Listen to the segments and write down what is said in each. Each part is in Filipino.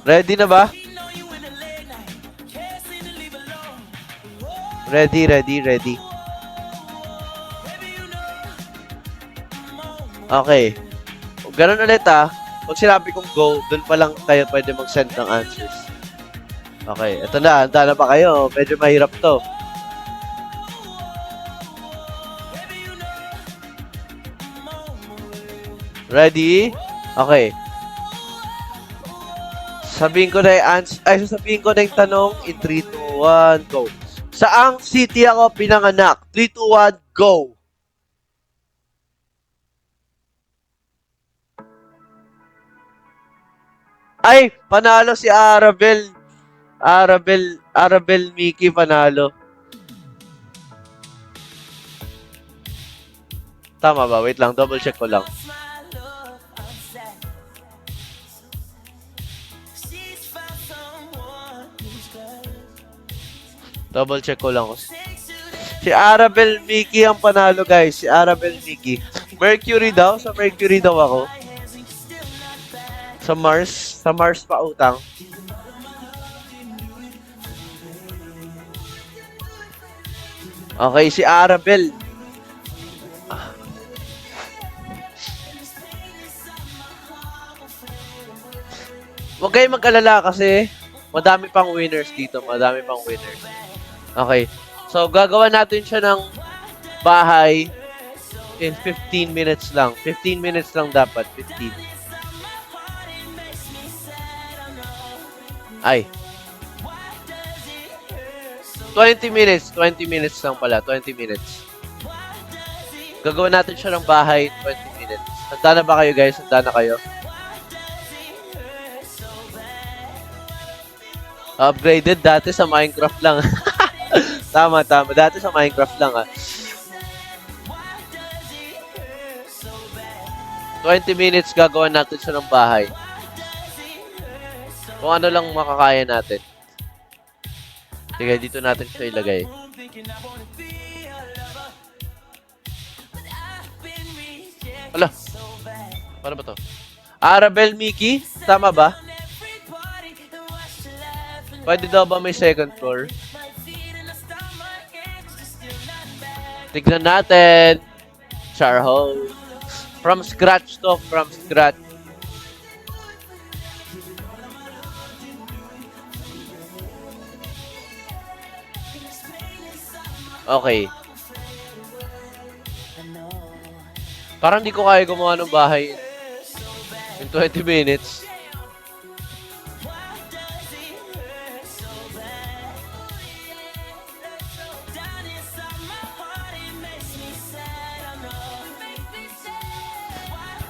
Ready na ba? Ready, ready, ready. Okay. Ganun ulit ah. Pag sinabi kong go, dun pa lang kayo pwede mag-send ng answers. Okay, eto na. Handa na ba kayo? Medyo mahirap to. Ready? Okay. Sabihin ko na yung ans ay sasabihin ko na yung tanong in 3, 2, 1, go. Saang city ako pinanganak? 3, 2, 1, go! Ay, panalo si Arabel. Arabel, Arabel Mickey panalo. Tama ba? Wait lang, double check ko lang. Double check ko lang. Si Arabel Mickey ang panalo, guys. Si Arabel Mickey. Mercury daw. Sa Mercury daw ako. Sa Mars. Sa Mars pa utang. Okay, si Arabel. Huwag kayong mag-alala kasi madami pang winners dito. Madami pang winners. Okay. So, gagawa natin siya ng bahay in 15 minutes lang. 15 minutes lang dapat. 15. Ay. 20 minutes. 20 minutes lang pala. 20 minutes. Gagawa natin siya ng bahay in 20 minutes. Handa na ba kayo guys? Handa na kayo? Upgraded dati sa Minecraft lang. tama, tama. Dati sa Minecraft lang ah. 20 minutes gagawin natin siya ng bahay. Kung ano lang makakaya natin. Sige, dito natin siya ilagay. Ala. Paano ba to? Arabel Mickey? Tama ba? Pwede daw ba may second floor? Tignan natin. Charho. From scratch to, from scratch. Okay. Parang di ko kaya gumawa ng bahay in 20 minutes.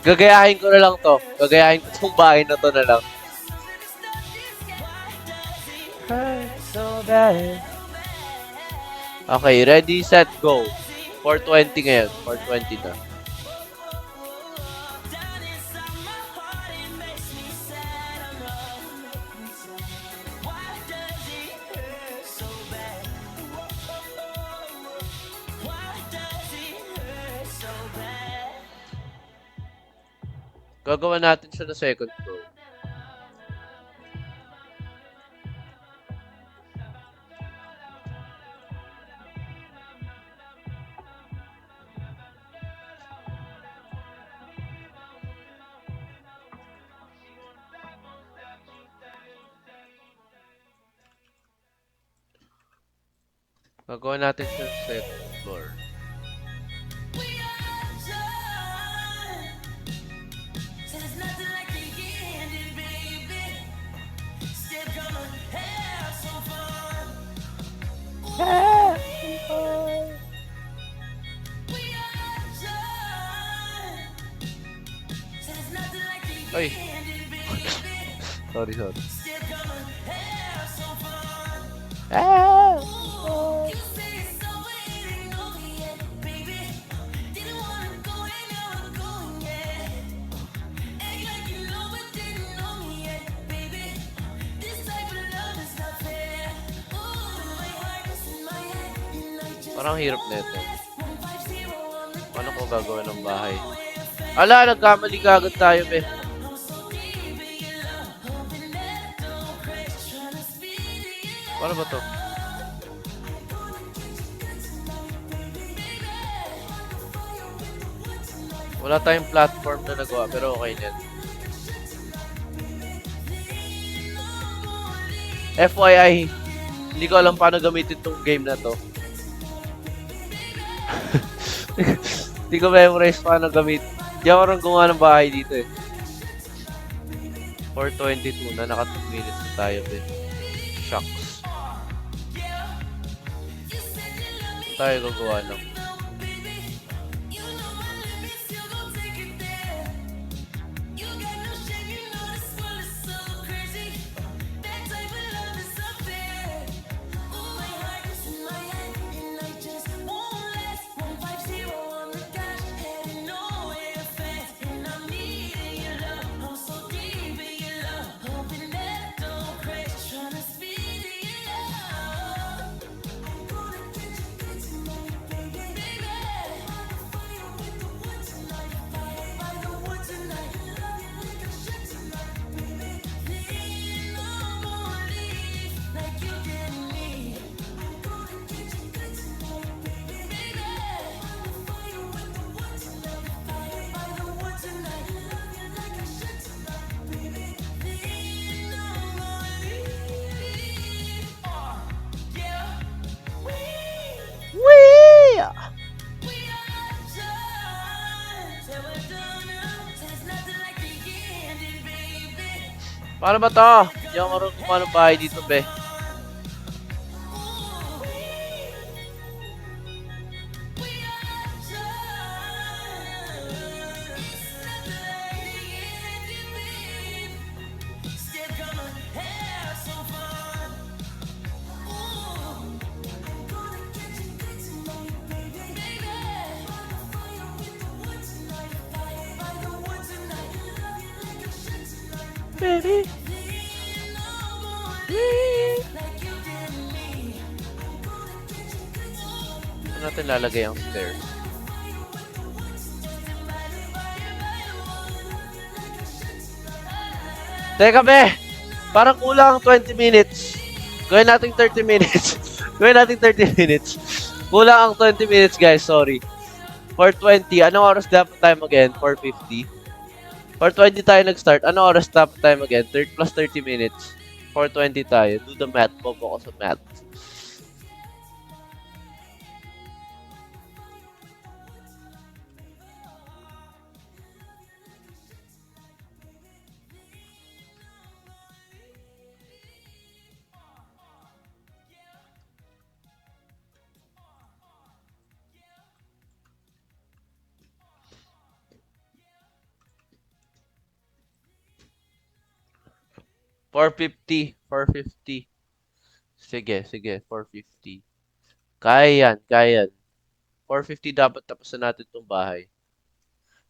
Gagayahin ko na lang to. Gagayahin ko tong bahay na to na lang. Okay, ready, set, go. 420 ngayon. 420 na. Gagawa natin siya na second floor. Gagawa natin sa second floor. Ay. sorry, sorry. Ah! Parang hirap na ito. Paano ko gagawin ng bahay? Ala, nagkamali ka agad tayo, be. Paano ba to? Wala tayong platform na nagawa, pero okay din. FYI, hindi ko alam paano gamitin tong game na to. Hindi ko memorize paano gamit. Hindi ako rin gumawa ng bahay dito eh. 422 na, naka 2 minutes na tayo eh. Shucks. Saan tayo gagawa ng? Paano ba to? Hindi ako marunong kumano bahay dito, be. Baby. Saan natin lalagay ang stairs? Teka be! Parang kulang ang 20 minutes. Gawin natin 30 minutes. Gawin natin 30 minutes. Kulang ang 20 minutes guys, sorry. 420. Anong oras dapat time again? 450. 420 tayo nag-start. Anong oras dapat time again? 30 plus 30 minutes. 420 tayo. Do the math. Bobo ko sa math. Four fifty. Four fifty. Sige, sige. 450. Kaya yan, kaya yan. 450 dapat tapusin natin itong bahay.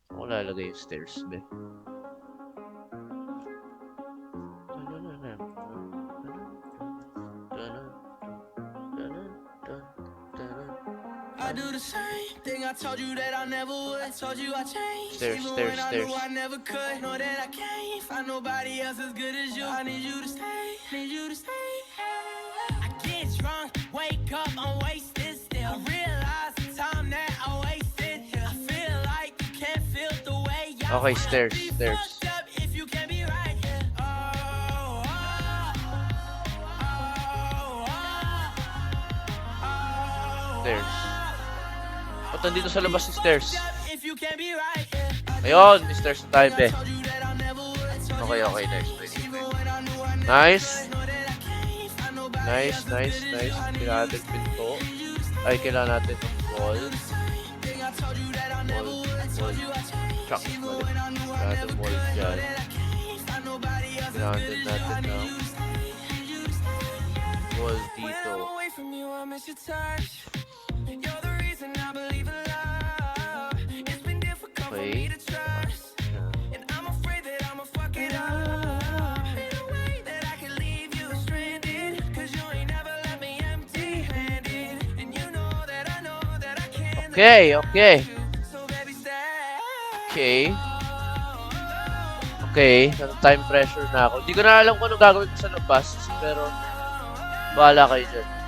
Saan ko lalagay yung stairs, be? I do the same thing I told you that I never would. I told you I changed. Stairs, even stairs, when I knew I never could. Know that I can't find nobody else as good as you. I need you to stay, need you to stay. I get drunk, wake up, I'm wasted still. I realize the time that I wasted. I feel like you can't feel the way I oh, Okay, stairs, stairs. fucked up if you can't be right here. Oh, oh, oh, oh Stairs. Ba't nandito sa labas si stairs? Ayun, stairs na tayo, be. Okay, okay, nice, nice. Nice. Nice, nice, nice. Kailangan natin pinto. Ay, kailangan natin ng wall. Wall, wall. knew I Kailangan ng wall dyan. Kailangan din natin ng wall dito. Okay. Okay, okay. Okay. Okay, time pressure na ako. Hindi ko na alam kung ano gagawin ko sa labas, pero Bahala kayo dyan.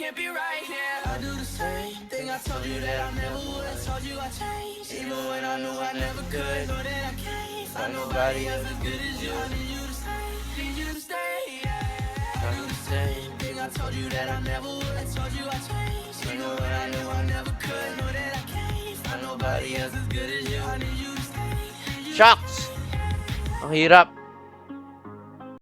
Can't be right here. I do the same thing. I told you that I never would. I told you I changed, even when I knew I never could. Know that I can't find nobody else as good as you. I need you to stay, need you to stay. Yeah. I do the same thing. I told you that I never would. I told you I changed, even when I knew I never could. Know that I can't find nobody else as good as you. I need you to stay. Need you Shucks! Ang hirap.